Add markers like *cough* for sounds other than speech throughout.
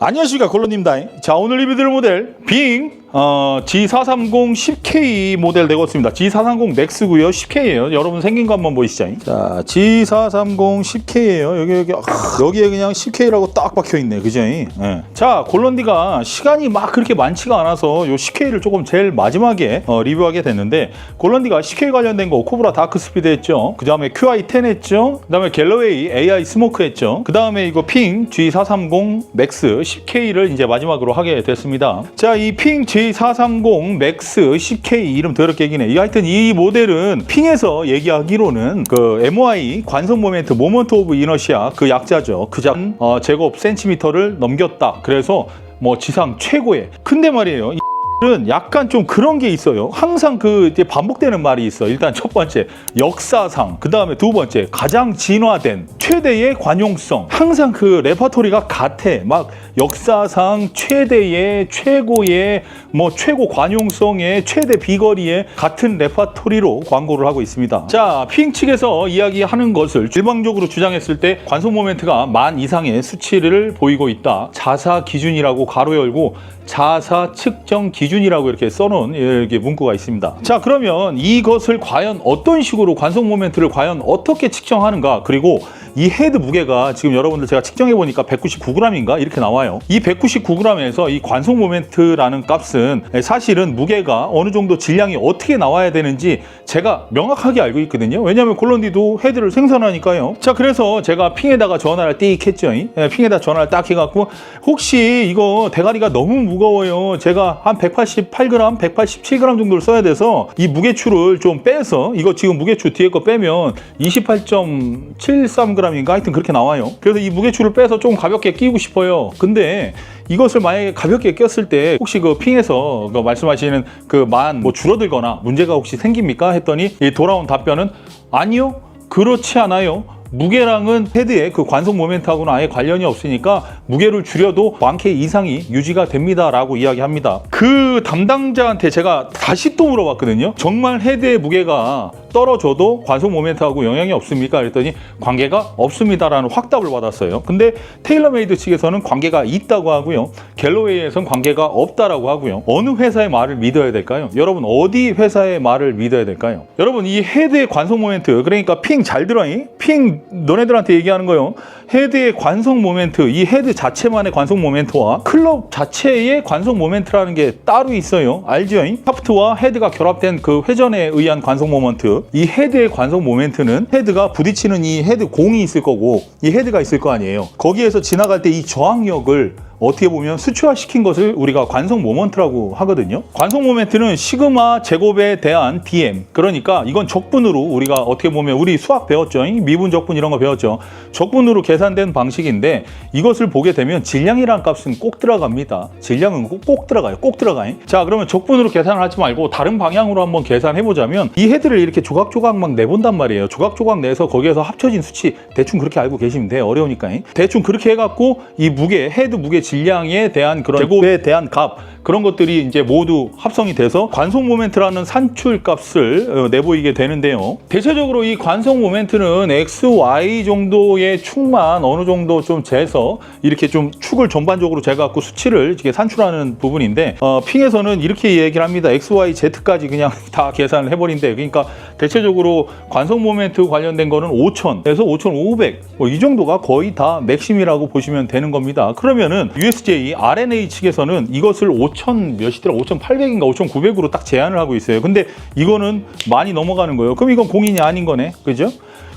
안녕하십니까 콜로님다. 자 오늘 리뷰드릴 모델 빙 어, G430 10K 모델 되겠습니다. G430 넥스고요 10K예요. 여러분 생긴 거 한번 보이시죠? 자 G430 10K예요. 여기 여기 아, 여기에 그냥 10K라고 딱 박혀 있네, 그죠? 예. 자 콜론디가 시간이 막 그렇게 많지가 않아서 요 10K를 조금 제일 마지막에 어, 리뷰하게 됐는데 콜론디가 10K 관련된 거 코브라 다크 스피드 했죠. 그 다음에 QI10 했죠. 그 다음에 갤러웨이 AI 스모크 했죠. 그 다음에 이거 핑 G430 맥스 10K를 이제 마지막으로 하게 됐습니다. 자, 이 핑 G430 맥스 10K 이름 더럽게 얘기네. 이 하여튼 이 모델은 핑에서 얘기하기로는 그 MOI 관성 모멘트 모먼트 오브 이너시아 그 약자죠. 그작 어, 제곱 센티미터를 넘겼다. 그래서 뭐 지상 최고의 근데 말이에요. 이은 약간 좀 그런 게 있어요. 항상 그 이제 반복되는 말이 있어. 일단 첫 번째 역사상, 그 다음에 두 번째 가장 진화된 최대의 관용성. 항상 그 레퍼토리가 같아. 막 역사상 최대의 최고의 뭐 최고 관용성의 최대 비거리의 같은 레퍼토리로 광고를 하고 있습니다. 자, 핑 측에서 이야기하는 것을 일방적으로 주장했을 때 관성 모멘트가 만 이상의 수치를 보이고 있다. 자사 기준이라고 가로 열고 자사 측정 기준이라고 이렇게 써놓은 이렇게 문구가 있습니다. 자, 그러면 이것을 과연 어떤 식으로 관성 모멘트를 과연 어떻게 측정하는가? 그리고 이 헤드 무게가 지금 여러분들 제가 측정해 보니까 199g인가 이렇게 나와요. 이 199g에서 이 관성 모멘트라는 값은 사실은 무게가 어느 정도 질량이 어떻게 나와야 되는지 제가 명확하게 알고 있거든요. 왜냐하면 콜론디도 헤드를 생산하니까요. 자, 그래서 제가 핑에다가 전화를 띡 했죠. 예, 핑에다 전화를 딱 해갖고 혹시 이거 대가리가 너무 무거워요. 제가 한 188g, 187g 정도를 써야 돼서 이 무게추를 좀 빼서 이거 지금 무게추 뒤에 거 빼면 28.73g인가 하여튼 그렇게 나와요. 그래서 이 무게추를 빼서 좀 가볍게 끼고 싶어요. 근데 이것을 만약에 가볍게 꼈을 때 혹시 그 핑에서 그 말씀하시는 그 만 뭐 줄어들거나 문제가 혹시 생깁니까? 했더니 이 돌아온 답변은 아니요. 그렇지 않아요. 무게랑은 헤드의 그 관성 모멘트하고는 아예 관련이 없으니까 무게를 줄여도 1K 이상이 유지가 됩니다 라고 이야기합니다. 그 담당자한테 제가 다시 또 물어봤거든요. 정말 헤드의 무게가 떨어져도 관성 모멘트하고 영향이 없습니까? 그랬더니 관계가 없습니다라는 확답을 받았어요. 근데 테일러메이드 측에서는 관계가 있다고 하고요. 갤로웨이에선 관계가 없다라고 하고요. 어느 회사의 말을 믿어야 될까요? 여러분 어디 회사의 말을 믿어야 될까요? 여러분 이 헤드의 관성 모멘트 그러니까 핑 잘 들어니? 핑 너네들한테 얘기하는 거요. 헤드의 관성 모멘트 이 헤드 자체만의 관성 모멘트와 클럽 자체의 관성 모멘트라는 게 따로 있어요. 알죠? 샤프트와 헤드가 결합된 그 회전에 의한 관성 모멘트 이 헤드의 관성 모멘트는 헤드가 부딪히는 이 헤드 공이 있을 거고 이 헤드가 있을 거 아니에요. 거기에서 지나갈 때 이 저항력을 어떻게 보면 수치화시킨 것을 우리가 관성 모먼트라고 하거든요. 관성 모멘트는 시그마 제곱에 대한 dm. 그러니까 이건 적분으로 우리가 어떻게 보면 우리 수학 배웠죠. 미분 적분 이런 거 배웠죠. 적분으로 계산된 방식인데 이것을 보게 되면 질량이라는 값은 꼭 들어갑니다. 질량은 꼭, 꼭 들어가요. 꼭 들어가요. 자, 그러면 적분으로 계산을 하지 말고 다른 방향으로 한번 계산해 보자면 이 헤드를 이렇게 조각조각 막 내본단 말이에요. 조각조각 내서 거기에서 합쳐진 수치 대충 그렇게 알고 계시면 돼요. 어려우니까. 대충 그렇게 해갖고 이 무게, 헤드 무게 질량에 대한 그런 제곱에 대한 값 그런 것들이 이제 모두 합성이 돼서 관성 모멘트라는 산출 값을 어, 내보이게 되는데요. 대체적으로 이 관성 모멘트는 x, y 정도의 축만 어느 정도 좀 재서 이렇게 좀 축을 전반적으로 재갖고 수치를 이렇게 산출하는 부분인데 어, 핑에서는 이렇게 얘기를 합니다. x, y, z까지 그냥 *laughs* 다 계산을 해버린대. 그러니까 대체적으로 관성 모멘트 관련된 거는 5,000에서 5,500 뭐 이 정도가 거의 다 맥심이라고 보시면 되는 겁니다. 그러면은 USJ RNA 측에서는 이것을 5,000 몇이더라 5,800인가 5,900으로 딱 제한을 하고 있어요. 근데 이거는 많이 넘어가는 거예요. 그럼 이건 공인이 아닌 거네. 그죠?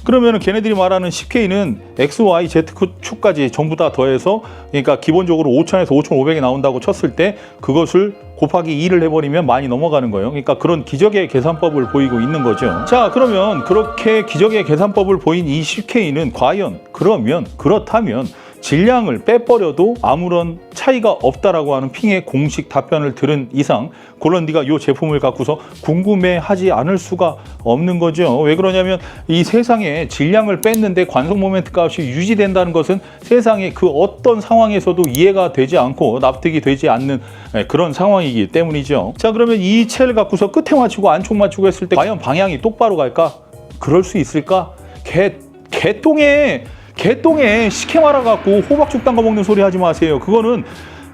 그러면 은 걔네들이 말하는 10K는 X, Y, Z 축까지 전부 다 더해서 그러니까 기본적으로 5,000에서 5,500이 나온다고 쳤을 때 그것을 곱하기 2를 해버리면 많이 넘어가는 거예요. 그러니까 그런 기적의 계산법을 보이고 있는 거죠. 자, 그러면 그렇게 기적의 계산법을 보인 이 10K는 과연 그러면 그렇다면 질량을 빼버려도 아무런 차이가 없다라고 하는 핑의 공식 답변을 들은 이상 골런디가 이 제품을 갖고서 궁금해하지 않을 수가 없는 거죠. 왜 그러냐면 이 세상에 질량을 뺐는데 관성 모멘트 값이 유지된다는 것은 세상에 그 어떤 상황에서도 이해가 되지 않고 납득이 되지 않는 예, 그런 상황이기 때문이죠. 자 그러면 이 채를 갖고서 끝에 맞추고 안쪽 맞추고 했을 때 과연 방향이 똑바로 갈까? 그럴 수 있을까? 개 개똥에 개똥에 식혜 말아갖고 호박죽 담가 먹는 소리 하지 마세요. 그거는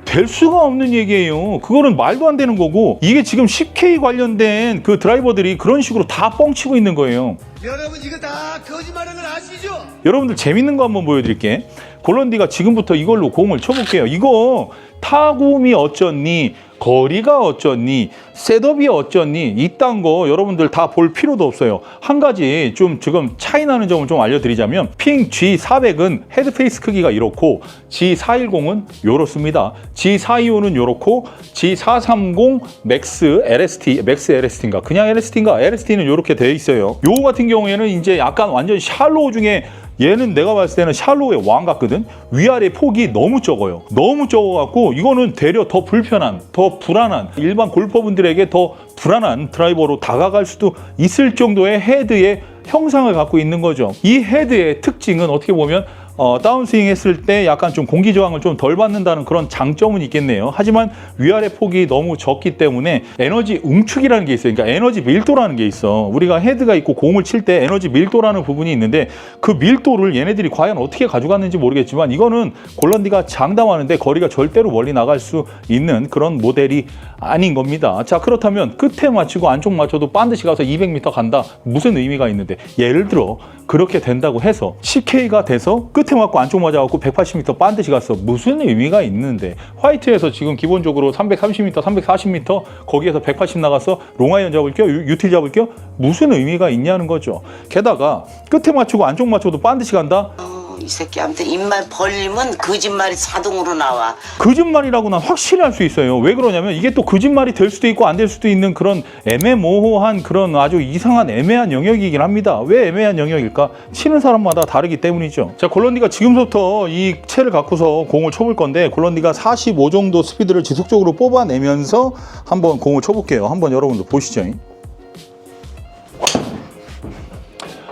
될 수가 없는 얘기예요. 그거는 말도 안 되는 거고 이게 지금 10K 관련된 그 드라이버들이 그런 식으로 다 뻥치고 있는 거예요. 여러분 이거 다 거짓말하는 걸 아시죠? 여러분들 재밌는 거 한번 보여드릴게. 골런디가 지금부터 이걸로 공을 쳐볼게요. 이거 타구음이 어쩌니, 거리가 어쩌니, 셋업이 어쩌니, 이딴 거 여러분들 다 볼 필요도 없어요. 한 가지 좀 지금 차이 나는 점을 좀 알려드리자면 핑 G400은 헤드페이스 크기가 이렇고 G410은 요렇습니다. G425는 요렇고 G430 맥스 LST, 맥스 LST인가 그냥 LST인가 LST는 요렇게 되어 있어요. 요 같은 경우에는 이제 약간 완전 샬로우 중에 얘는 내가 봤을 때는 샬로우의 왕 같거든. 위아래 폭이 너무 적어요. 너무 적어갖고 이거는 되려 더 불편한, 더 불안한 일반 골퍼분들에게 더 불안한 드라이버로 다가갈 수도 있을 정도의 헤드의 형상을 갖고 있는 거죠. 이 헤드의 특징은 어떻게 보면 어, 다운스윙 했을 때 약간 좀 공기 저항을 좀 덜 받는다는 그런 장점은 있겠네요. 하지만 위아래 폭이 너무 적기 때문에 에너지 응축이라는 게 있어요. 그러니까 에너지 밀도라는 게 있어. 우리가 헤드가 있고 공을 칠 때 에너지 밀도라는 부분이 있는데 그 밀도를 얘네들이 과연 어떻게 가져갔는지 모르겠지만 이거는 골런디가 장담하는데 거리가 절대로 멀리 나갈 수 있는 그런 모델이 아닌 겁니다. 자 그렇다면 끝에 맞추고 안쪽 맞춰도 반드시 가서 200m 간다. 무슨 의미가 있는데 예를 들어 그렇게 된다고 해서 10K가 돼서 끝에 맞고 안쪽 맞아갖고 180m 반드시 갔어. 무슨 의미가 있는데 화이트에서 지금 기본적으로 330m, 340m 거기에서 180 나가서 롱아이언 잡을게요, 유- 유틸 잡을게요. 무슨 의미가 있냐는 거죠. 게다가 끝에 맞추고 안쪽 맞춰도 반드시 간다. 어, 이 새끼 아무튼 입만 벌리면 거짓말이 자동으로 나와. 거짓말이라고 난 확실히 할 수 있어요. 왜 그러냐면 이게 또 거짓말이 될 수도 있고 안 될 수도 있는 그런 애매모호한 그런 아주 이상한 애매한 영역이긴 합니다. 왜 애매한 영역일까? 치는 사람마다 다르기 때문이죠. 자, 골런디가 지금부터 이 채를 갖고서 공을 쳐볼 건데 골런디가 45 정도 스피드를 지속적으로 뽑아내면서 한번 공을 쳐볼게요. 한번 여러분들 보시죠.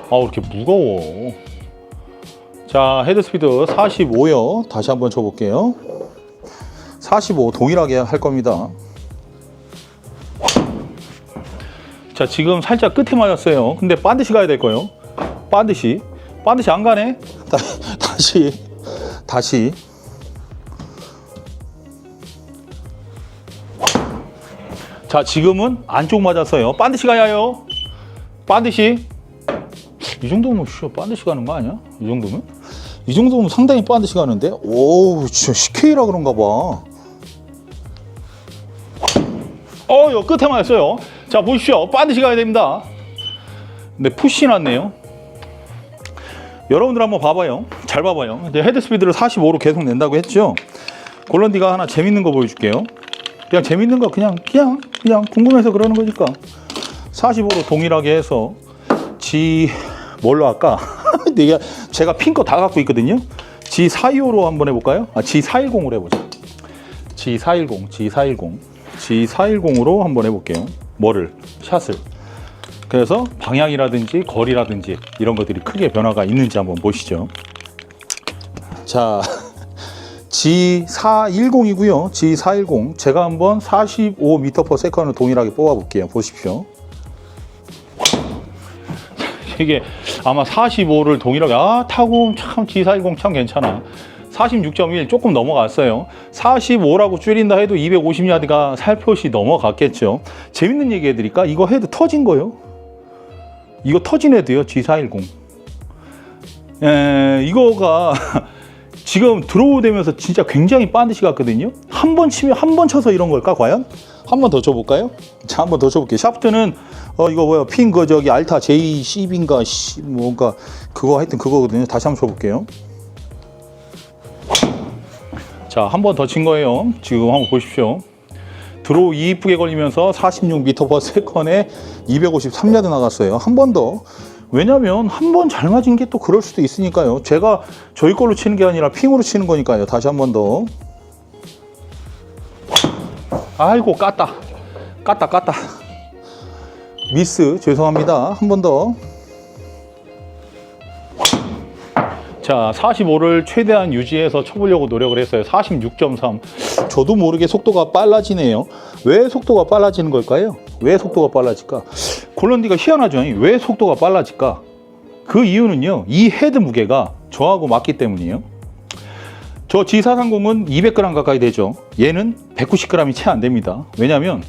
아, 왜 이렇게 무거워. 자, 헤드 스피드 45요. 다시 한번 쳐볼게요. 45 동일하게 할 겁니다. 자, 지금 살짝 끝에 맞았어요. 근데 반드시 가야 될 거예요. 반드시. 반드시 안 가네. *laughs* 다, 다시. 다시. 자, 지금은 안쪽 맞았어요. 반드시 가야요. 반드시. 이 정도면 쉬어. 반드시 가는 거 아니야? 이 정도면? 이 정도면 상당히 반드시 가는데? 오우, 진짜 CK라 그런가 봐. 어, 요 끝에 맞았어요. 자, 보십시오. 반드시 가야 됩니다. 근데 푸시 났네요. 여러분들 한번 봐봐요. 잘 봐봐요. 이제 헤드 스피드를 45로 계속 낸다고 했죠. 골런디가 하나 재밌는 거 보여줄게요. 그냥 재밌는 거 그냥 그냥 그냥 궁금해서 그러는 거니까 45로 동일하게 해서 G 뭘로 할까? 내가 제가 핀거다 갖고 있거든요. G425로 한번 해볼까요? 아 G410으로 해보자. G410, G410, G410으로 한번 해볼게요. 뭐를? 샷을. 그래서 방향이라든지 거리라든지 이런 것들이 크게 변화가 있는지 한번 보시죠. 자, *laughs* G410이고요. G410 제가 한번 45m/s를 동일하게 뽑아볼게요. 보십시오. 이게 아마 45를 동일하게 아 타고 참 G410 참 괜찮아. 46.1 조금 넘어갔어요. 45라고 줄인다 해도 250야드가 살포시 넘어갔겠죠. 재밌는 얘기 해드릴까? 이거 헤드 터진 거요. 이거 터진 헤드요. G410. 에, 이거가 *laughs* 지금 들어오되면서 진짜 굉장히 반드시 갔거든요. 한 번 치면 한 번 쳐서 이런 걸까 과연? 한 번더 쳐볼까요? 자, 한 번더 쳐볼게요. 샤프트는 어 이거 뭐야 핀 그 저기 알타 J10인가 씨 뭔가 그거 하여튼 그거거든요. 다시 한번 쳐볼게요. 자, 한 번 더 친 거예요. 지금 한번 보십시오. 드로우 이쁘게 걸리면서 46m per second에 253야드 나갔어요. 한 번 더. 왜냐면 한 번 잘 맞은 게 또 그럴 수도 있으니까요. 제가 저희 걸로 치는 게 아니라 핑으로 치는 거니까요. 다시 한 번 더. 아이고 깠다. 깠다 깠다. 미스 죄송합니다. 한 번 더. 자, 45를 최대한 유지해서 쳐보려고 노력을 했어요. 46.3. 저도 모르게 속도가 빨라지네요. 왜 속도가 빨라지는 걸까요? 왜 속도가 빨라질까? 골런디가 희한하죠. 왜 속도가 빨라질까? 그 이유는요. 이 헤드 무게가 저하고 맞기 때문이에요. 저 G430은 200g 가까이 되죠. 얘는 190g이 채 안 됩니다. 왜냐하면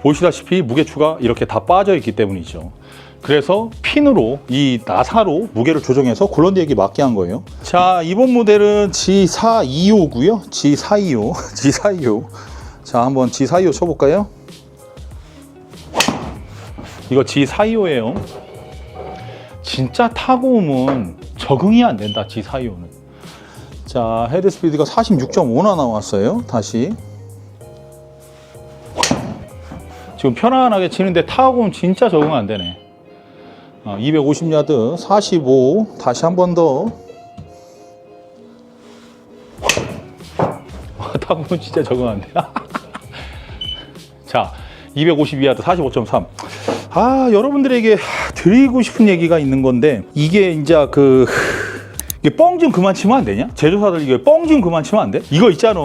보시다시피 무게추가 이렇게 다 빠져 있기 때문이죠. 그래서 핀으로 이 나사로 무게를 조정해서 굴런디에게 맞게 한 거예요. 자 이번 모델은 G425고요. G425, G425. 자 한번 G425 쳐볼까요? 이거 G425예요. 진짜 타고 오면 적응이 안 된다 G425는. 자 헤드 스피드가 46.5나 나왔어요. 다시 지금 편안하게 치는데 타고 오면 진짜 적응 안 되네. 어, 250야드 45 다시 한 번 더. 타고 오면 진짜 적응 안 돼. *laughs* 자, 252야드 45.3. 아, 여러분들에게 드리고 싶은 얘기가 있는 건데 이게 이제 그 이게 뻥 좀 그만 치면 안 되냐? 제조사들 이게 뻥 좀 그만 치면 안 돼? 이거 있잖아.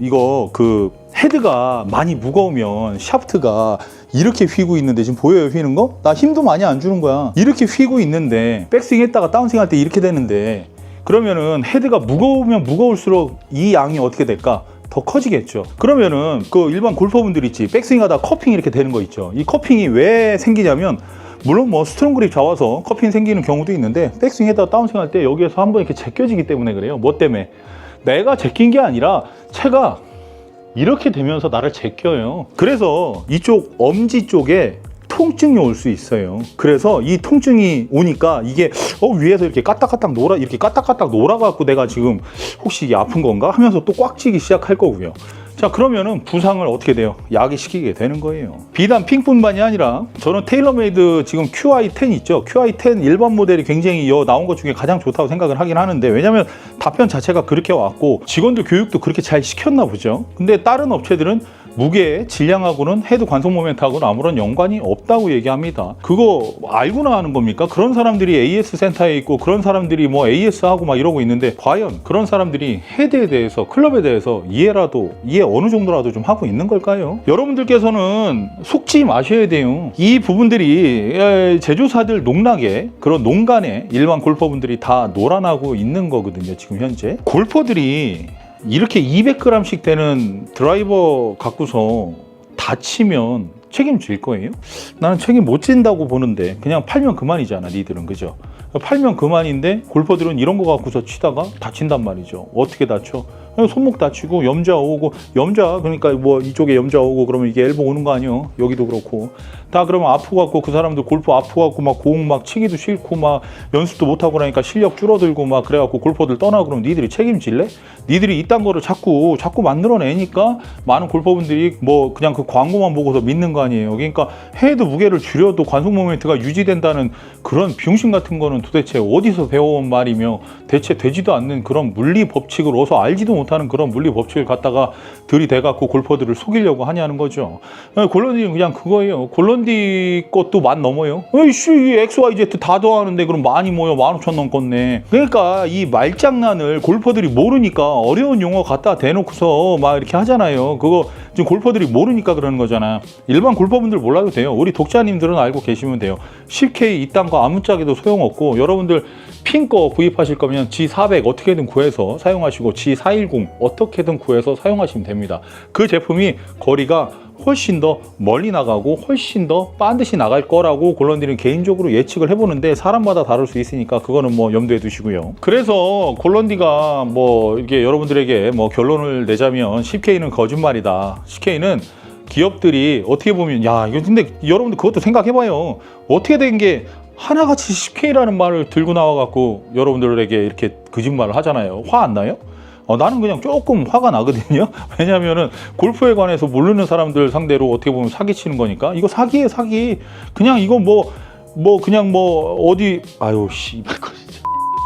이거 그 헤드가 많이 무거우면 샤프트가 이렇게 휘고 있는데 지금 보여요 휘는 거? 나 힘도 많이 안 주는 거야. 이렇게 휘고 있는데 백스윙 했다가 다운스윙 할 때 이렇게 되는데 그러면은 헤드가 무거우면 무거울수록 이 양이 어떻게 될까? 더 커지겠죠. 그러면은 그 일반 골퍼분들 있지. 백스윙 하다 커핑 이렇게 되는 거 있죠. 이 커핑이 왜 생기냐면 물론 뭐 스트롱 그립 잡아서 커핑 생기는 경우도 있는데 백스윙 했다가 다운스윙 할 때 여기에서 한번 이렇게 제껴지기 때문에 그래요. 뭐 때문에? 내가 제낀 게 아니라 채가 이렇게 되면서 나를 제껴요. 그래서 이쪽 엄지 쪽에 통증이 올 수 있어요. 그래서 이 통증이 오니까 이게 어 위에서 이렇게 까딱까딱 놀아 이렇게 까딱까딱 놀아갖고 내가 지금 혹시 이게 아픈 건가 하면서 또 꽉 찌기 시작할 거고요. 자 그러면은 부상을 어떻게 돼요? 야기시키게 되는 거예요. 비단 핑뿐만이 아니라 저는 테일러메이드 지금 QI10 있죠. QI10 일반 모델이 굉장히 여 나온 것 중에 가장 좋다고 생각을 하긴 하는데 왜냐면 답변 자체가 그렇게 왔고 직원들 교육도 그렇게 잘 시켰나 보죠. 근데 다른 업체들은 무게 질량하고는 헤드 관성 모멘트하고는 아무런 연관이 없다고 얘기합니다. 그거 알고나 하는 겁니까? 그런 사람들이 AS 센터에 있고 그런 사람들이 뭐 AS 하고 막 이러고 있는데 과연 그런 사람들이 헤드에 대해서 클럽에 대해서 이해라도 이해 어느 정도라도 좀 하고 있는 걸까요? 여러분들께서는 속지 마셔야 돼요. 이 부분들이 에, 제조사들 농락에 그런 농간에 일반 골퍼분들이 다 놀아나고 있는 거거든요. 지금 현재 골퍼들이 이렇게 200g씩 되는 드라이버 갖고서 다치면 책임질 거예요? 나는 책임 못 진다고 보는데 그냥 팔면 그만이잖아 니들은 그죠? 팔면 그만인데 골퍼들은 이런 거 갖고서 치다가 다친단 말이죠 어떻게 다쳐? 손목 다치고 염자 오고 염자 그러니까 뭐 이쪽에 염자 오고 그러면 이게 엘보 오는 거 아니에요 여기도 그렇고 다 그러면 아프고 갖고 그 사람들 골프 아프고 갖고 막 공 막 치기도 싫고 막 연습도 못 하고 나니까 실력 줄어들고 막 그래갖고 골퍼들 떠나 그러면 니들이 책임질래? 니들이 이딴 거를 자꾸 자꾸 만들어내니까 많은 골퍼분들이 뭐 그냥 그 광고만 보고서 믿는 거 아니에요 그러니까 헤드 무게를 줄여도 관성 모멘트가 유지된다는 그런 병신 같은 거는 도대체 어디서 배워온 말이며 대체 되지도 않는 그런 물리 법칙을 어서 알지도 못하는 그런 물리 법칙을 갖다가 들이대갖고 골퍼들을 속이려고 하냐는 거죠. 골런디는 그냥 그거예요. 골런디 것도 만 넘어요. 에이씨, XYZ 다 더하는데 그럼 많이 모여 만 오천 넘겠네. 그러니까 이 말장난을 골퍼들이 모르니까 어려운 용어 갖다 대놓고서 막 이렇게 하잖아요. 그거 지금 골퍼들이 모르니까 그러는 거잖아. 일반 골퍼분들 몰라도 돼요. 우리 독자님들은 알고 계시면 돼요. 10K 이딴 거 아무짝에도 소용없고 여러분들 핀 거 구입하실 거면 G400 어떻게든 구해서 사용하시고 G410 어떻게든 구해서 사용하시면 됩니다. 그 제품이 거리가 훨씬 더 멀리 나가고 훨씬 더 반드시 나갈 거라고 골런디는 개인적으로 예측을 해보는데 사람마다 다를 수 있으니까 그거는 뭐 염두에 두시고요. 그래서 골런디가 뭐 이게 여러분들에게 뭐 결론을 내자면 10K는 거짓말이다. 10K는 기업들이 어떻게 보면 야 이거 근데 여러분들 그것도 생각해봐요. 어떻게 된 게 하나같이 10K라는 말을 들고 나와갖고 여러분들에게 이렇게 거짓말을 하잖아요. 화 안 나요? 어, 나는 그냥 조금 화가 나거든요. *laughs* 왜냐면은 골프에 관해서 모르는 사람들 상대로 어떻게 보면 사기치는 거니까 이거 사기에 사기. 그냥 이거 뭐뭐 그냥 뭐 어디 아유 씨발 거 진짜.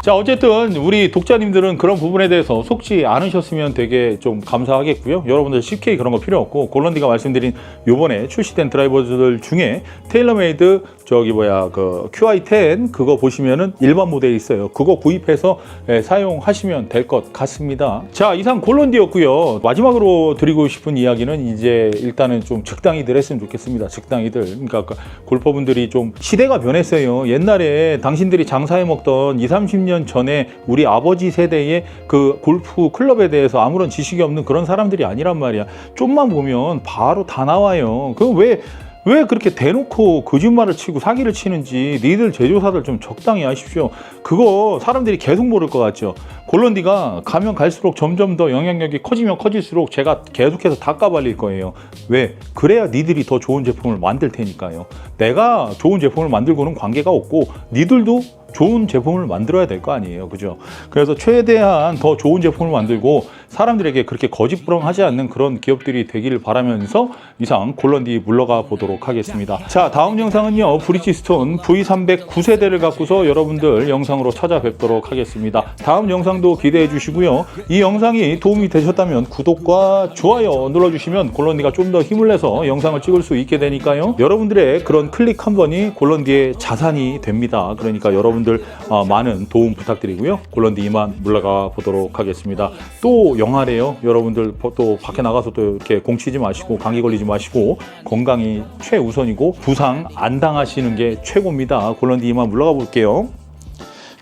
자 어쨌든 우리 독자님들은 그런 부분에 대해서 속지 않으셨으면 되게 좀 감사하겠고요. 여러분들 10K 그런 거 필요 없고 골런디가 말씀드린 요번에 출시된 드라이버들 중에 테일러메이드 저기 뭐야 그 QI10 그거 보시면은 일반 모델 있어요. 그거 구입해서 예, 사용하시면 될 것 같습니다. 자 이상 골론디였고요. 마지막으로 드리고 싶은 이야기는 이제 일단은 좀 적당히들 했으면 좋겠습니다. 적당히들. 그러니까 골퍼분들이 좀 시대가 변했어요. 옛날에 당신들이 장사해 먹던 2, 30년 전에 우리 아버지 세대의 그 골프 클럽에 대해서 아무런 지식이 없는 그런 사람들이 아니란 말이야. 좀만 보면 바로 다 나와요. 그왜 왜 그렇게 대놓고 거짓말을 치고 사기를 치는지 니들 제조사들 좀 적당히 하십시오. 그거 사람들이 계속 모를 것 같죠. 골런디가 가면 갈수록 점점 더 영향력이 커지면 커질수록 제가 계속해서 다 까발릴 거예요. 왜? 그래야 니들이 더 좋은 제품을 만들 테니까요. 내가 좋은 제품을 만들고는 관계가 없고 니들도 좋은 제품을 만들어야 될 거 아니에요. 그죠? 그래서 최대한 더 좋은 제품을 만들고 사람들에게 그렇게 거짓부렁하지 않는 그런 기업들이 되기를 바라면서 이상 골런디 물러가 보도록 하겠습니다. 자, 다음 영상은요. 브리지스톤 V300 9세대를 갖고서 여러분들 영상으로 찾아뵙도록 하겠습니다. 다음 영상도 기대해 주시고요. 이 영상이 도움이 되셨다면 구독과 좋아요 눌러주시면 골런디가 좀 더 힘을 내서 영상을 찍을 수 있게 되니까요. 여러분들의 그런 클릭 한 번이 골런디의 자산이 됩니다. 그러니까 여러분 들 어, 많은 도움 부탁드리고요. 골런디 이만 물러가 보도록 하겠습니다. 또 영화래요. 여러분들 또 밖에 나가서 또 이렇게 공치지 마시고 감기 걸리지 마시고 건강이 최우선이고 부상 안 당하시는 게 최고입니다. 골런디 이만 물러가 볼게요.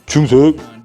중석.